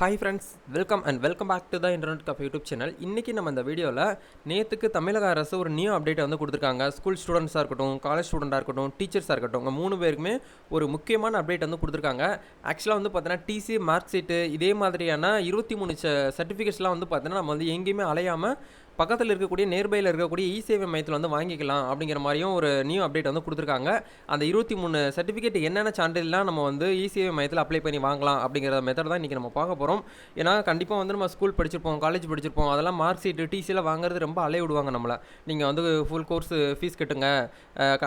Hi friends welcome and welcome back to the internet cafe YouTube channel இன்றைக்கி நம்ம இந்த வீடியோவில் நேற்றுக்கு தமிழக அரசு ஒரு நியூ அப்டேட்டை வந்து கொடுத்துருக்காங்க. ஸ்கூல் ஸ்டூடெண்ட்ஸாக இருக்கட்டும் காலேஜ் ஸ்டூடெண்ட்டாக இருக்கட்டும் டீச்சர்ஸாக இருக்கட்டும் உங்கள் மூணு பேருக்குமே ஒரு முக்கியமான அப்டேட் வந்து கொடுத்துருக்காங்க. ஆக்சுவலாக வந்து பார்த்தீங்கன்னா டிசி மார்க் ஷீட்டு இதே மாதிரியான இருபத்தி மூணு சர்டிஃபிகேட்ஸ்லாம் வந்து பார்த்தீங்கன்னா நம்ம வந்து எங்கேயுமே அலையாமல் பக்கத்தில் இருக்கக்கூடிய நேர்பையில் இருக்கக்கூடிய இ சேவை மையத்தில் வந்து வாங்கிக்கலாம் அப்படிங்கிற மாதிரியும் ஒரு நியூ அப்டேட் வந்து கொடுத்துருக்காங்க. அந்த இருபத்தி மூணு சர்டிஃபிகேட் என்னென்ன சான்றிதழ்லாம் நம்ம வந்து இ சேவை மையத்தில் அப்ளை பண்ணி வாங்கலாம் அப்படிங்கிற மெத்தட் தான் இன்றைக்கி நம்ம பார்க்க போகிறோம் ஏன்னா கண்டிப்பாக வந்து நம்ம ஸ்கூல் படிச்சிருப்போம் காலேஜ் படிச்சிருப்போம் அதெல்லாம் மார்க் ஷீட்டு டிசியில் வாங்குறது ரொம்ப அலைய விடுவாங்க நம்மளை. நீங்கள் வந்து ஃபுல் கோர்ஸ் ஃபீஸ் கட்டுங்க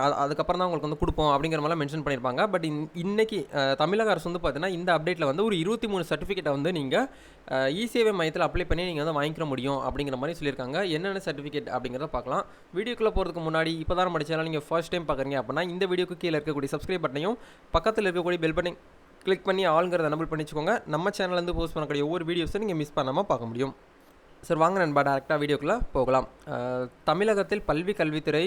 அது- அதுக்கப்புறம் தான் உங்களுக்கு வந்து கொடுப்போம் அப்படிங்கிற மாதிரிலாம் மென்ஷன் பண்ணியிருப்பாங்க. பட் இன்னைக்கு தமிழக அரசு வந்து பார்த்தீங்கன்னா இந்த அப்டேட்டில் வந்து ஒரு இருபத்தி மூணு சர்டிஃபிகேட்டை வந்து நீங்கள் இ சேவை மையத்தில் அப்ளை பண்ணி நீங்கள் வந்து வாங்கிக்க முடியும் அப்படிங்கிற மாதிரி சொல்லியிருக்காங்க. என்னென்ன சர்டிஃபிகேட் அப்படிங்கிறத பார்க்கலாம். வீடியோக்குள்ளே போகிறதுக்கு முன்னாடி இப்போ தான் நம்ம சேனல் நீங்கள் ஃபர்ஸ்ட் டைம் பார்க்குறீங்க அப்படின்னா இந்த வீடியோக்கு கீழே இருக்கக்கூடிய சப்ஸ்கிரைப் பட்டனையும் பக்கத்தில் இருக்கக்கூடிய பெல் பட்டன் கிளிக் பண்ணி ஆளுங்கிறத எனபிள் பண்ணிச்சுக்கோங்க. நம்ம சேனல்லேருந்து போஸ்ட் பண்ணக்கூடிய ஒவ்வொரு வீடியோஸை நீங்கள் மிஸ் பண்ணாமல் பார்க்க முடியும். சார் வாங்க நண்பா டேரெக்டாக வீடியோக்குள்ளே போகலாம். தமிழகத்தில் பல்வி கல்வித்துறை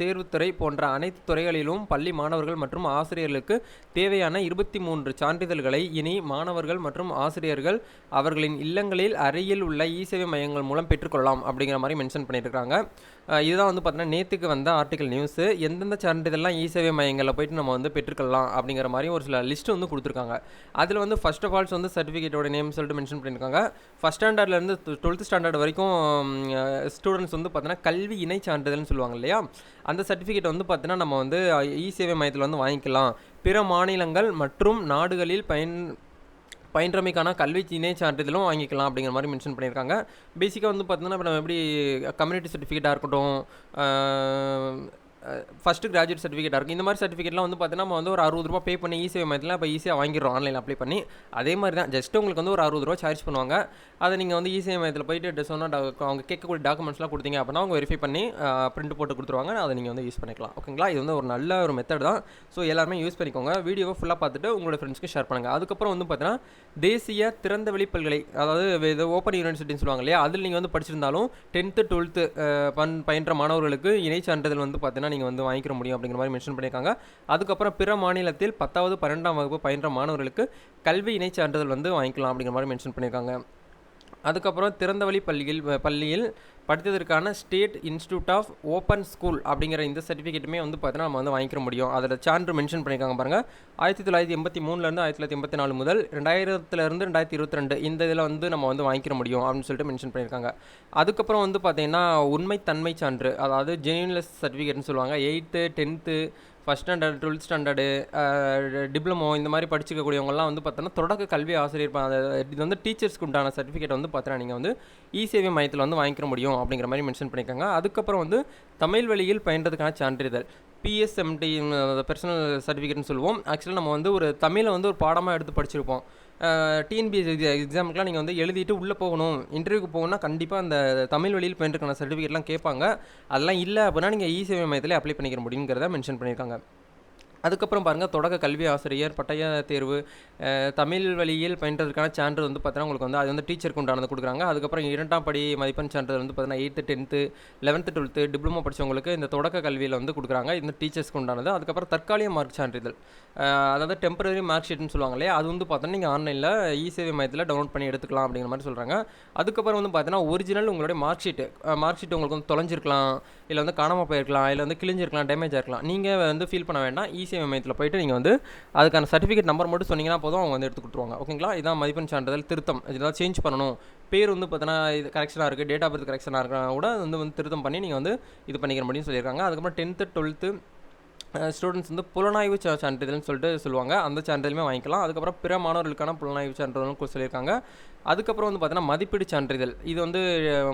தேர்வுத்துறை போன்ற அனைத்து துறைகளிலும் பள்ளி மாணவர்கள் மற்றும் ஆசிரியர்களுக்கு தேவையான இருபத்தி மூன்று சான்றிதழ்களை இனி மாணவர்கள் மற்றும் ஆசிரியர்கள் அவர்களின் இல்லங்களில் அருகில் உள்ள இ சேவை மையங்கள் மூலம் பெற்றுக்கொள்ளலாம் அப்படிங்கிற மாதிரி மென்ஷன் பண்ணியிருக்காங்க இதுதான் வந்து பார்த்தீங்கன்னா நேற்றுக்கு வந்த ஆர்டிக்கல் நியூஸு எந்தெந்த சான்றிதழ்லாம் இ சேவை மையங்களில் போயிட்டு நம்ம வந்து பெற்றுக்கலாம் அப்படிங்கிற மாதிரி ஒரு சில லிஸ்ட் வந்து கொடுத்துருக்காங்க. அதில் வந்து ஃபர்ஸ்ட் ஆஃப் ஆல்ஸ் வந்து சர்டிஃபிகேட்டோட நேம் சொல்லிட்டு மென்ஷன் பண்ணியிருக்காங்க. ஃபஸ்ட் ஸ்டாண்டர்ட்லேருந்து டுவெல்த் ஸ்டாண்டர்ட் வரைக்கும் ஸ்டூடெண்ட்ஸ் வந்து பார்த்தீங்கன்னா கல்வி இணை சான்றிதழ்னு சொல்லுவாங்க இல்லையா? அந்த சர்டிஃபிகேட் வந்து பார்த்தீங்கன்னா நம்ம வந்து இ சேவை மையத்தில் வந்து வாங்கிக்கலாம். பிற மாநிலங்கள் மற்றும் நாடுகளில் பயன் பயின்றமைக்கான கல்வி இணை சான்றிதழும் வாங்கிக்கலாம் அப்படிங்கிற மாதிரி மென்ஷன் பண்ணியிருக்காங்க. பேசிக்காக வந்து பார்த்தீங்கன்னா இப்போ நம்ம எப்படி கம்யூனிட்டி சர்டிஃபிகேட்டாக இருக்கட்டும் ஃபஸ்ட்டு கிராஜுவேட் சர்டிஃபிகேட்டாக இருக்கும். இந்த மாதிரி சர்டிஃபிகேட்லாம் வந்து பார்த்தீங்கன்னா நம்ம வந்து ஒரு அறுபது ரூபா பே பண்ணி ஈஸியாக மையத்தில் இப்போ ஈஸியாக வாங்கிடுறோம். ஆன்லைன் அப்ளை பண்ணி. அதே மாதிரி தான் ஜஸ்ட் உங்களுக்கு வந்து ஒரு அறுபது ரூபா சார்ஜ் பண்ணுவாங்க. அதை நீங்கள் வந்து ஈஸியாக மையத்தில் போயிட்டு சொன்னால் அவங்க கேட்கக்கூடிய டாக்குமெண்ட்ஸ்லாம் கொடுத்தீங்க அப்படின்னா அவங்க வெரிஃபை பண்ணி பிரிண்ட் போட்டு கொடுத்துருவாங்க. அதை நீங்கள் வந்து யூஸ் பண்ணிக்கலாம். ஓகேங்களா இது வந்து ஒரு நல்ல ஒரு மெத்தட் தான். ஸோ எல்லாருமே யூஸ் பண்ணிக்கோங்க. வீடியோவை ஃபுல்லாக பார்த்துட்டு உங்களோட ஃப்ரெண்ட்ஸ்க்கு ஷேர் பண்ணுங்கள் அதுக்கப்புறம் வந்து பார்த்தீங்கன்னா தேசிய திறந்த வெளி பல்கலை அதாவது இது ஓப்பன் யூனிவர்சிட்டின்னு சொல்லுவாங்க இல்லையா? அதில் நீங்கள் வந்து படிச்சிருந்தாலும் டென்த்து டுவெல்த்து பன் பயின்ற மாணவர்களுக்கு இணை சான்றிதழ் வந்து பார்த்தீங்கன்னா நீங்கள் வந்து வாங்கிக்க முடியும் அப்படிங்கிற மாதிரி மென்ஷன் பண்ணியிருக்காங்க. அதுக்கப்புறம் பிற மாநிலத்தில் பத்தாவது பன்னெண்டாம் வகுப்பு பயின்ற மாணவர்களுக்கு கல்வி இணை சான்றிதழ் வந்து வாங்கிக்கலாம் அப்படிங்கிற மாதிரி மென்ஷன் பண்ணியிருக்காங்க. அதுக்கப்புறம் திறந்தவழி பள்ளியில் பள்ளியில் படித்ததற்கான state institute of open school அப்படிங்கிற இந்த சர்டிஃபிகேட்டுமே வந்து பார்த்தீங்கன்னா நம்ம வந்து வாங்கிக்க முடியும். அதில் சான்று மென்ஷன் பண்ணியிருக்காங்க பாருங்கள் ஆயிரத்தி தொள்ளாயிரத்தி எண்பத்தி மூணுலேருந்து ஆயிரத்தி தொள்ளாயிரத்தி எண்பத்தி நாலு முதல் ரெண்டாயிரத்துலேருந்து ரெண்டாயிரத்தி இருபத்தி ரெண்டு இந்த இதில் வந்து நம்ம வந்து வாங்கிக்க முடியும் அப்படின்னு சொல்லிட்டு மென்ஷன் பண்ணியிருக்காங்க. அதுக்கப்புறம் வந்து பார்த்தீங்கன்னா உண்மைத்தன்மை சான்று அதாவது ஜெனியூன்லெஸ் சர்டிஃபிகேட்னு சொல்லுவாங்க. Eighth tenth first standard twelfth standard diploma இந்த மாதிரி படிச்சிக்கக்கூடியவங்கலாம் வந்து பார்த்தோன்னா தொடக்க கல்வி ஆசிரியர் இது வந்து டீச்சர்ஸ்க்கு உண்டான சர்டிஃபிகேட் வந்து பார்த்தீங்கன்னா நீங்கள் வந்து இ சேவை மையத்தில் வந்து வாங்கிக்க முடியும் அப்படிங்கிற மாதிரி மென்ஷன் பண்ணியிருக்காங்க. அதுக்கப்புறம் வந்து தமிழ் வழியில் பயின்றதுக்கான சான்றிதழ். பிஎஸ்எம்டி பர்சனல் சர்டிஃபிகேட்னு சொல்லுவோம். ஆக்சுவலாக நம்ம வந்து ஒரு தமிழை வந்து ஒரு பாடமாக எடுத்து படிச்சிருப்போம். டிஎன்பிஎஸ்சி எக்ஸாமுக்குலாம் நீங்கள் வந்து எழுதிட்டு உள்ளே போகணும். இன்டர்வியூக்கு போகணும்னா கண்டிப்பாக அந்த தமிழ் வழியில் பயின்றதுக்கான சர்டிஃபிகேட்லாம் கேட்பாங்க. அதெல்லாம் இல்லை அப்படின்னா நீங்கள் இசேவை மையத்தில் அப்ளை பண்ணிக்க முடியுங்கிறத மென்ஷன் பண்ணியிருக்காங்க. அதுக்கப்புறம் பாருங்கள் தொடக்க கல்வி ஆசிரியர் பட்டய தேர்வு தமிழ் வழியில் பயின்றதுக்கான சான்று வந்து பார்த்தீங்கன்னா உங்களுக்கு வந்து அது வந்து டீச்சருக்கு உண்டானது கொடுக்குறாங்க. அதுக்கப்புறம் இரண்டாம் படி மதிப்பெண் சான்றிதழ் வந்து பார்த்தீங்கன்னா eighth tenth eleventh twelfth diploma படித்தவங்களுக்கு இந்த தொடக்க கல்வியில் வந்து கொடுக்குறாங்க. இந்த டீச்சர்ஸ்க்கு உண்டானது. அதுக்கப்புறம் தற்காலிக மார்க் சான்றிதழ். அதாவது டெம்பரரி மார்க் ஷீட்னு சொல்லுவாங்க இல்லையா? அது வந்து பார்த்தோன்னா நீங்கள் ஆன்லைனில் இ சேவை மையத்தில் டவுன்லோட் பண்ணி எடுத்துக்கலாம் அப்படிங்கிற மாதிரி சொல்கிறாங்க அதுக்கப்புறம் வந்து பார்த்தீங்கன்னா ஒரிஜினல் உங்களுடைய மார்க் ஷீட்டு மார்க் ஷீட் உங்களுக்கு வந்து தொலைஞ்சிருக்கலாம். இல்லை வந்து காணாமல் போயிருக்கலாம். இல்லை வந்து கிழிஞ்சிருக்கலாம் டேமேஜ் ஆயிருக்கலாம் நீங்கள் வந்து ஃபீல் பண்ண வேண்டாம். இசேவை மையத்தில் போயிட்டு நீங்கள் வந்து அதுக்கான சர்டிஃபிகேட் நம்பர் மட்டும் சொன்னீங்கன்னா போதும் அவங்க வந்து எடுத்து கொடுத்துருவாங்க. ஓகேங்களா இதான் மதிப்பெண் சான்றிதழ் திருத்தம். இதெல்லாம் சேஞ்ச் பண்ணணும். பேர் வந்து பார்த்தீங்கன்னா இது கரெக்ஷனாக இருக்குது டேட் ஆஃப் பர்த் கரெக்ஷனாக இருக்கா கூட வந்து வந்து திருத்தம் பண்ணி நீங்கள் வந்து இது பண்ணிக்கிற முடியும்னு சொல்லியிருக்காங்க. அதுக்கப்புறம் டென்த்து டுவெல்த்து ஸ்டூடெண்ட்ஸ் வந்து புலனாய்வு சான்றிதழ்னு சொல்லிட்டு சொல்லுவாங்க. அந்த சான்றிதழுமே வாங்கிக்கலாம். அதுக்கப்புறம் பிற மாணவர்களுக்கான புலனாய்வு சான்றிதழ்னு சொல்லியிருக்காங்க. அதுக்கப்புறம் வந்து பார்த்தீங்கன்னா மதிப்பீடு சான்றிதழ். இது வந்து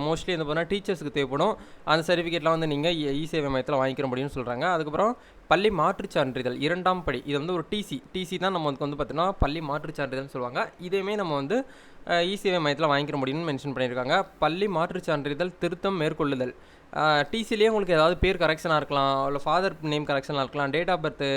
மோஸ்ட்லி வந்து பார்த்தீங்கன்னா டீச்சர்ஸ்க்கு தேவைப்படும். அந்த சர்டிஃபிகேட்லாம் வந்து நீங்கள் இ சேவை மையத்தில் வாங்கிக்கிற முடியும்னு சொல்கிறாங்க அதுக்கப்புறம் பள்ளி மாற்றுச் சான்றிதழ் இரண்டாம் படி. இது வந்து ஒரு டிசி டிசி தான் நம்ம வந்து பார்த்தீங்கன்னா பள்ளி மாற்றுச் சான்றிதழ்னு சொல்லுவாங்க. இதையுமே நம்ம வந்து இ மையத்தில் வாங்கிக்கிற முடியும்னு மென்ஷன் பண்ணியிருக்காங்க. பள்ளி மாற்றுச் சான்றிதழ் திருத்தம் மேற்கொள்ளுதல். டிசிலேயே உங்களுக்கு ஏதாவது பேர் கரெக்ஷனாக இருக்கலாம் இல்லை ஃபாதர் நேம் கரெக்ஷனாக இருக்கலாம் டேட் ஆஃப் பர்த்து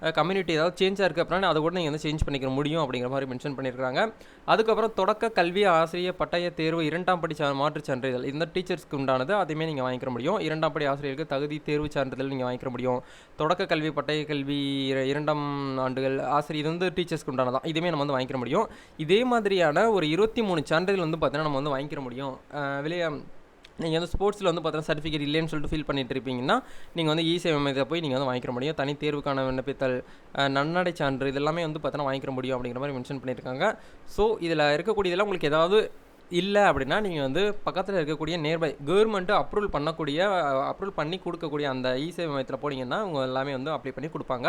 கம்யூனிட்டி ஏதாவது சேஞ்சாக இருக்குது அப்படின்னா அதை கூட நீங்கள் வந்து சேஞ்ச் பண்ணிக்க முடியும் அப்படிங்கிற மாதிரி மென்ஷன் பண்ணியிருக்காங்க அதுக்கப்புறம் தொடக்க கல்வி ஆசிரியர் பட்டய தேர்வு இரண்டாம் படி சா மாற்றுச் சான்றிதழ். இந்த டீச்சர்ஸ்க்கு உண்டானது அதையுமே நீங்கள் வாங்கிக்க முடியும். இரண்டாம் படி ஆசிரியருக்கு தகுதி தேர்வு சான்றிதழ் நீங்கள் வாங்கிக்க முடியும். தொடக்க கல்வி பட்டய கல்வி இர- இரண்டாம் ஆண்டுகள் ஆசிரியர் இது வந்து டீச்சர்ஸ்க்கு உண்டானதான். இதுவுமே நம்ம வந்து வாங்கிக்க முடியும். இதே மாதிரியான ஒரு இருபத்தி மூணு சான்றிதழ் வந்து பார்த்தீங்கன்னா நம்ம வந்து வாங்கிக்க முடியும். வெளியே நீங்கள் வந்து ஸ்போர்ட்ஸில் வந்து பார்த்தீங்கன்னா சர்டிஃபிகேட் இல்லைன்னு சொல்லிட்டு ஃபீல் பண்ணிட்டு இருப்பீங்கன்னா நீங்கள் வந்து இசேவை மையத்தில் போய் நீங்கள் வந்து வாங்கிக்க முடியும். தனி தேர்வுக்கான விண்ணப்பித்தல் நன்னடை சான்று இதெல்லாமே வந்து பார்த்தீங்கன்னா வாங்கிக்க முடியும் அப்படிங்கிற மாதிரி மென்ஷன் பண்ணியிருக்காங்க. ஸோ இதில் இருக்கக்கூடியதெல்லாம் உங்களுக்கு ஏதாவது இல்லை அப்படின்னா நீங்கள் வந்து பக்கத்தில் இருக்கக்கூடிய நியர்பை கவர்மெண்ட்டு அப்ரூவல் பண்ணக்கூடிய அப்ரூவல் பண்ணி கொடுக்கக்கூடிய அந்த இசேவை மையத்தில் போனீங்கன்னா அவங்க எல்லாமே வந்து அப்ளை பண்ணி கொடுப்பாங்க.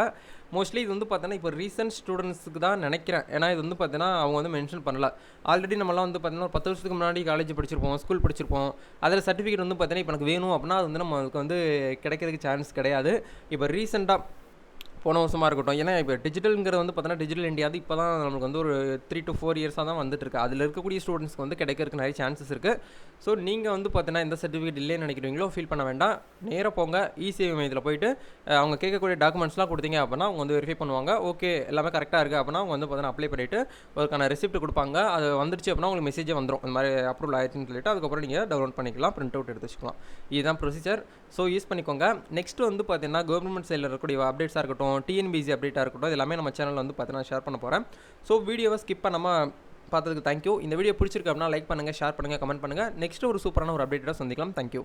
மோஸ்ட்லி இது வந்து பார்த்தீங்கன்னா இப்போ ரீசன்ட் ஸ்டூடெண்ட்ஸுக்கு தான் நினைக்கிறேன். ஏன்னா இது வந்து பார்த்தீங்கன்னா அவங்க வந்து மென்ஷன் பண்ணல. ஆல்ரெடி நம்மலாம் வந்து பார்த்தீங்கன்னா ஒரு பத்து வருஷத்துக்கு முன்னாடி காலேஜ் படிச்சிருப்போம் ஸ்கூல் படிச்சிருப்போம். அதில் சர்டிஃபிகேட் வந்து பார்த்தீங்கன்னா இப்போ எனக்கு வேணும் அப்படின்னா அது வந்து நம்மளுக்கு வந்து கிடைக்கிறதுக்கு சான்ஸ் கிடையாது. இப்போ ரீசெண்டாக போன வருஷமாக இருக்கட்டும். ஏன்னா இப்போ டிஜிட்டலுங்கிறது வந்து பார்த்தீங்கன்னா டிஜிட்டல் இந்தியா வந்து இப்போ தான் நமக்கு வந்து ஒரு த்ரீ டு ஃபோர் இயர்ஸாக தான் வந்துட்டு இருக்கு. அதில் இருக்கக்கூடிய ஸ்டூடெண்ட்ஸ்க்கு வந்து கிடைக்கிறதுக்கு நிறைய சான்சஸ் இருக்குது ஸோ நீங்கள் வந்து பார்த்தீங்கன்னா எந்த சர்டிஃபிகேட் இல்லைன்னு நினைக்கிறீங்களோ ஃபீல் பண்ண வேண்டாம். நேராக போங்க இசிஐ மையத்தில் போயிட்டு அவங்க கேட்கக்கூடிய டாக்குமெண்ட்ஸ்லாம் கொடுத்தீங்க அப்படின்னா அவங்க வந்து வெரிஃபை பண்ணுவாங்க. ஓகே எல்லாமே கரெக்டாக இருக்குது அப்படின்னா அவங்க வந்து பார்த்தீங்கன்னா அப்ளை பண்ணிவிட்டு அதுக்கான ரெசிப்ட் கொடுப்பாங்க. அது வந்துருச்சு அப்படின்னா உங்களுக்கு மெசேஜே வந்துடும் இந்த மாதிரி அப்ரூவல் ஆயிடுச்சுன்னு சொல்லிட்டு அதுக்கப்புறம் நீங்கள் டவுன்லோட் பண்ணிக்கலாம் பிரிண்ட் அவுட் எடுத்து வச்சுக்கலாம். இதுதான் ப்ரொசீஜர் ஸோ யூஸ் பண்ணிக்கோங்க. நெக்ஸ்ட் வந்து பார்த்தீங்கன்னா கவர்மெண்ட் சைடில் இருக்கக்கூடிய அப்டேட்ஸாக இருக்கட்டும் டிஎன்பிசி அப்டேட்டாக இருக்கட்டும் எல்லாமே நம்ம சேனலில் வந்து பார்த்தீங்கன்னா ஷேர் பண்ண போகிறேன் ஸோ வீடியோவை ஸ்கிப் பண்ணாமல் பார்த்ததுக்கு தேங்க்யூ இந்த வீடியோ பிடிச்சிருக்கு அப்படின்னா லைக் பண்ணுங்கள் ஷேர் பண்ணுங்கள் கமெண்ட் பண்ணுங்கள் நெக்ஸ்ட் ஒரு சூப்பரான ஒரு அப்டேட்டாக சந்திக்கலாம். தேங்க்யூ